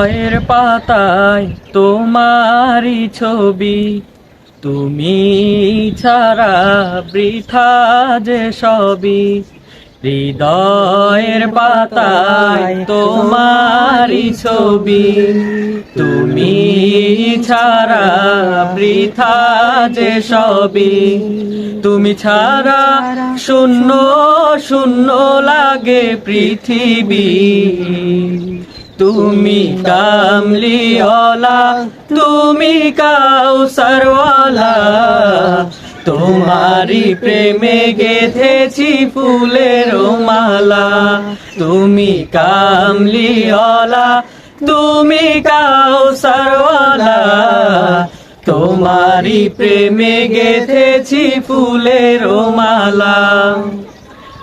বইয়ের পাতায় তোমারই ছবি। তুমি ছাড়া বৃথা যে সবই। হৃদয়ের পাতায় তোমারই ছবি। তুমি ছাড়া বৃথা যে সবই। তুমি ছাড়া শূন্য শূন্য লাগে পৃথিবী। তুমি কামলিওয়ালা, তুমি কাউ কাউসারওয়ালা। তোমারি প্রেমে গেথেছি ফুলের মালা। তুমি কামলিওয়ালা, তুমি কাউসারওয়ালা। তোমারি প্রেমে গেথেছি ফুলের মালা।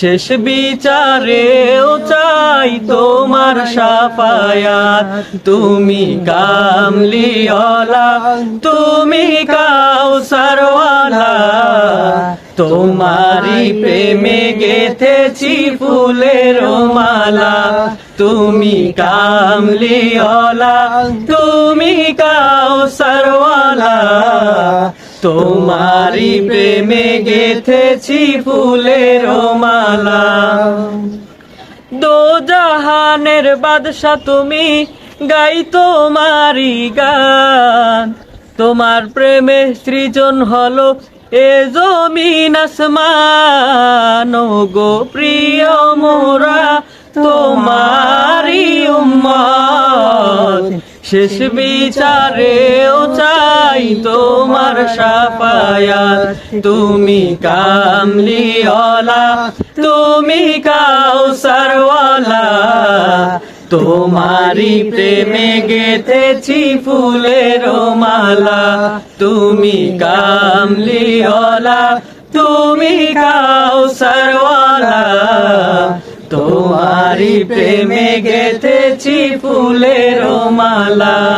শেষ বিচারেও চাই তোমার সাফায়াত। তুমি কামলি কামলিওয়ালা, তুমি কাউসারওয়ালা। তোমারি প্রেমে গেথেছি ফুলের মালা। তুমি কামলি কামলিওয়ালা, তুমি কাউসারওয়ালা। তোমারি প্রেমে গেথেছি ফুলের মালা। দো জাহানের বাদশা তুমি গাই তোমারি গান। তোমার প্রেমে সৃজন হলো এ জমিন আসমান। গো প্রিয় মোরা তোমারি উম্মত। শেষ বিচারেও চাই তোমার সাফায়াত। তুমি কামলি কামলিওয়ালা, তুমি কাউসারওয়ালা। তোমারি প্রেমে গেথেছি ফুলের মালা। তুমি কামলিওয়ালা, তুমি কাউসারওয়ালা। তোমারি প্রেমে গেথেছি ফুলের মালা।